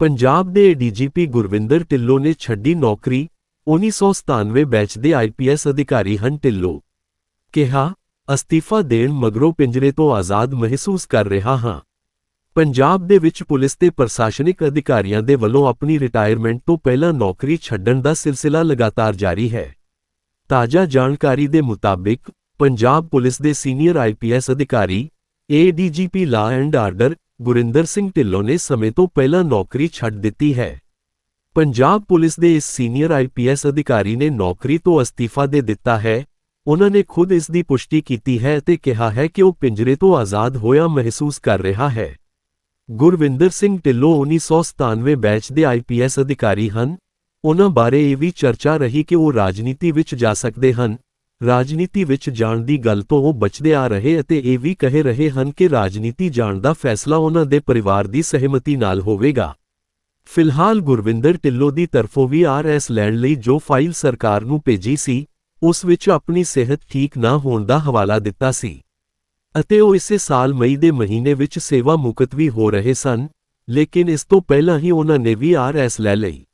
ਪੰਜਾਬ ਦੇ ਡੀਜੀਪੀ ਗੁਰਵਿੰਦਰ ਢਿੱਲੋਂ ਨੇ ਛੱਡੀ ਨੌਕਰੀ 1997 ਬੈਚ ਦੇ ਆਈਪੀਐਸ ਅਧਿਕਾਰੀ ਹਨ ਢਿੱਲੋਂ। ਕਿਹਾ, ਅਸਤੀਫਾ ਦੇਣ ਮਗਰੋਂ ਪਿੰਜਰੇ ਤੋਂ ਆਜ਼ਾਦ ਮਹਿਸੂਸ ਕਰ ਰਿਹਾ ਹਾਂ। ਪੰਜਾਬ ਦੇ ਵਿੱਚ ਪੁਲਿਸ ਤੇ ਪ੍ਰਸ਼ਾਸਨਿਕ ਅਧਿਕਾਰੀਆਂ ਦੇ ਵੱਲੋਂ ਆਪਣੀ ਰਿਟਾਇਰਮੈਂਟ ਤੋਂ ਪਹਿਲਾਂ ਨੌਕਰੀ ਛੱਡਣ ਦਾ ਸਿਲਸਿਲਾ ਲਗਾਤਾਰ ਜਾਰੀ ਹੈ। ਤਾਜ਼ਾ ਜਾਣਕਾਰੀ ਦੇ ਮੁਤਾਬਿਕ, ਪੰਜਾਬ ਪੁਲਿਸ ਦੇ ਸੀਨੀਅਰ ਆਈਪੀਐਸ ਅਧਿਕਾਰੀ ADGP law and order Gurinder Singh Dhillon ਨੇ ਸਮੇਂ ਤੋਂ ਪਹਿਲਾਂ ਨੌਕਰੀ ਛੱਡ ਦਿੱਤੀ ਹੈ। ਪੰਜਾਬ ਪੁਲਿਸ ਦੇ ਇਸ ਸੀਨੀਅਰ ਆਈਪੀਐਸ ਅਧਿਕਾਰੀ ਨੇ ਨੌਕਰੀ ਤੋਂ ਅਸਤੀਫਾ ਦੇ ਦਿੱਤਾ ਹੈ। ਉਹਨਾਂ ਨੇ ਖੁਦ ਇਸ ਦੀ ਪੁਸ਼ਟੀ ਕੀਤੀ ਹੈ ਅਤੇ ਕਿਹਾ ਹੈ ਕਿ ਉਹ ਪਿੰਜਰੇ ਤੋਂ ਆਜ਼ਾਦ ਹੋਇਆ ਮਹਿਸੂਸ ਕਰ ਰਿਹਾ ਹੈ। ਗੁਰਵਿੰਦਰ ਸਿੰਘ ਢਿੱਲੋਂ 1997 ਬੈਚ ਦੇ ਆਈਪੀਐਸ ਅਧਿਕਾਰੀ ਹਨ। ਉਹਨਾਂ ਬਾਰੇ ਇਹ ਵੀ ਚਰਚਾ ਰਹੀ ਕਿ ਉਹ ਰਾਜਨੀਤੀ ਵਿੱਚ ਜਾ ਸਕਦੇ ਹਨ। ਰਾਜਨੀਤੀ ਵਿੱਚ ਜਾਣ ਦੀ ਗੱਲ ਤੋਂ ਉਹ ਬਚਦੇ ਆ ਰਹੇ ਅਤੇ ਇਹ ਵੀ ਕਹਿ ਰਹੇ ਹਨ ਕਿ ਰਾਜਨੀਤੀ ਜਾਣ ਦਾ ਫੈਸਲਾ ਉਹਨਾਂ ਦੇ ਪਰਿਵਾਰ ਦੀ ਸਹਿਮਤੀ ਨਾਲ ਹੋਵੇਗਾ। ਫਿਲਹਾਲ ਗੁਰਵਿੰਦਰ ਢਿੱਲੋਂ ਦੀ ਤਰਫੋਂ ਵੀ ਆਰਐਸ ਲੈਣ ਲਈ ਜੋ ਫਾਈਲ ਸਰਕਾਰ ਨੂੰ ਭੇਜੀ ਸੀ, ਉਸ ਵਿੱਚ ਆਪਣੀ ਸਿਹਤ ਠੀਕ ਨਾ ਹੋਣ ਦਾ ਹਵਾਲਾ ਦਿੱਤਾ ਸੀ। ਅਤੇ ਉਹ ਇਸੇ ਸਾਲ ਮਈ ਦੇ ਮਹੀਨੇ ਵਿੱਚ ਸੇਵਾ ਮੁਕਤ ਵੀ ਹੋ ਰਹੇ ਸਨ, ਲੇਕਿਨ ਇਸ ਤੋਂ ਪਹਿਲਾਂ ਹੀ ਉਹਨਾਂ ਨੇ ਵੀ ਆਰਐਸ ਲੈ ਲਈ।